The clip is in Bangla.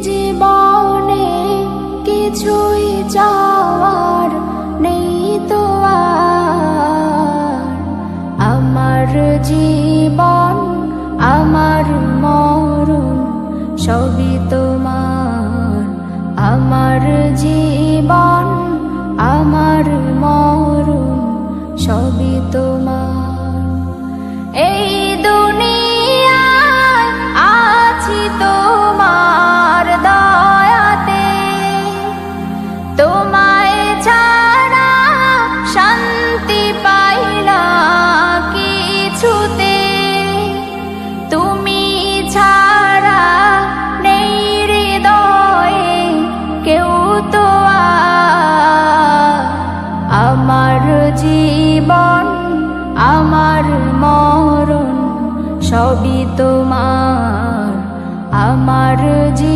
জীবনে কিছু সবই তোমার আমার জীবন